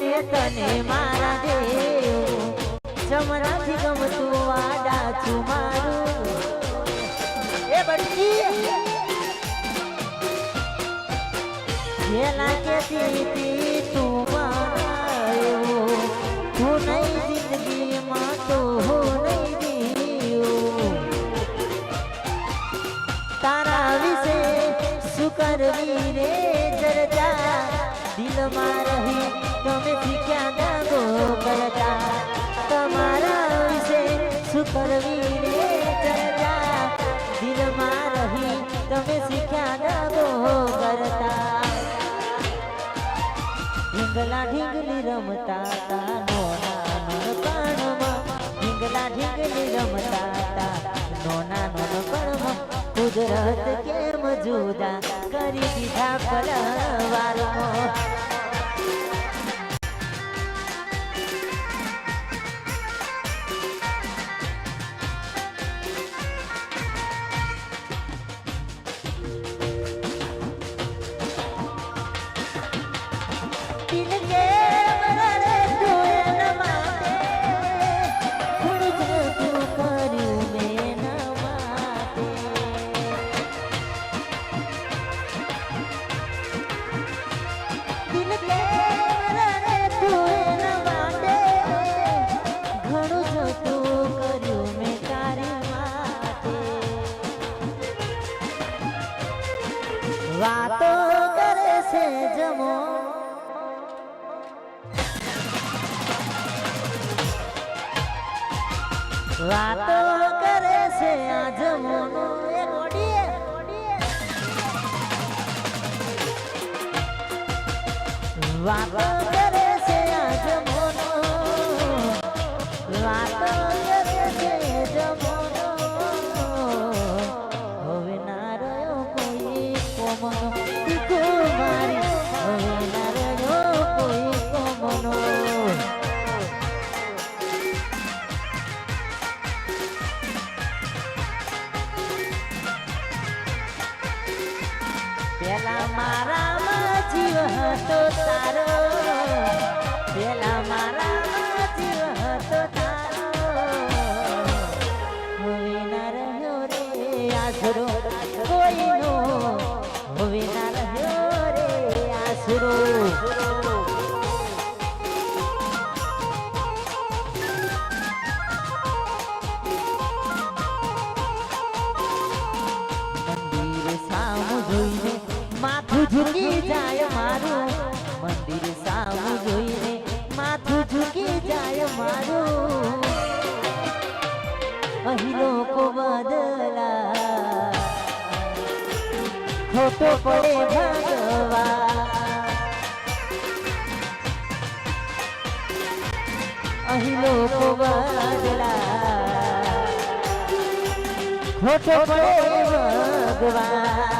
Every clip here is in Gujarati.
અને તને મારા દેવ. જમરાથી ગમતું વાડા છું મારું. એ બડકી પેલા કેતી હતી તું મારો હું નહીં જિંદગીમાં તો હું નહીં જીવું. તારા વિશે શું કરવી રે દરજા દિલમાં રહી તમે શીખ્યા દાગો કરતા. તમારા વિશે શું કરવી રે ચર્ચા દિલમાં રહી તમે શીખ્યા દાગો કરતા. ઢીંગલા ઢીંગલી રમતા તા નોના નોન કણમાં ઢીંગલા ઢીંગલી રમતા તા નોના નોન કણમાં કુદરત કેમ જુદા કરી દીધા પલવારમાં વાતો કરે છે જમો. વાતો કરે છે આ જમોનો વાતો કરે પેલા મારામાં જીવ હતો તારો પેલા મારામાં જીવ હતો તારો હવે ના રહ્યો રે આસરો કોઈનો હવે ના રહ્યો રે, આસરો. માથું ઝૂકી જાય મારું મંદિર સામું જોઈને માથું ઝૂકી જાય મારું અહીં લોકો બદલા ખોટો પડે ભગવા અહીં લોકો બદલા ખોટો પડે ભગવાન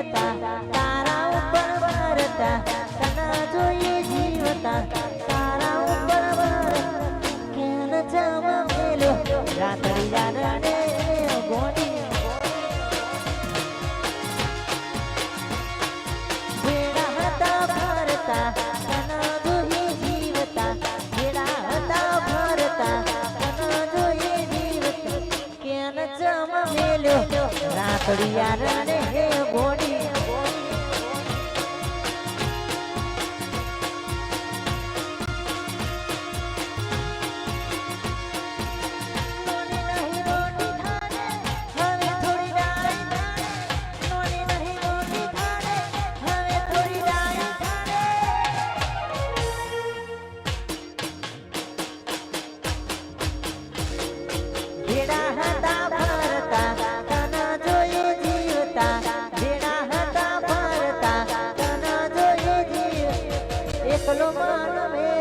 જીવતા, તારા ઉપર મરતા તને જોઈએ જીવતા, તારા ઉપર કેન જમ મેલો રાતડી જાને ગોડી વેડા હતા ભરતા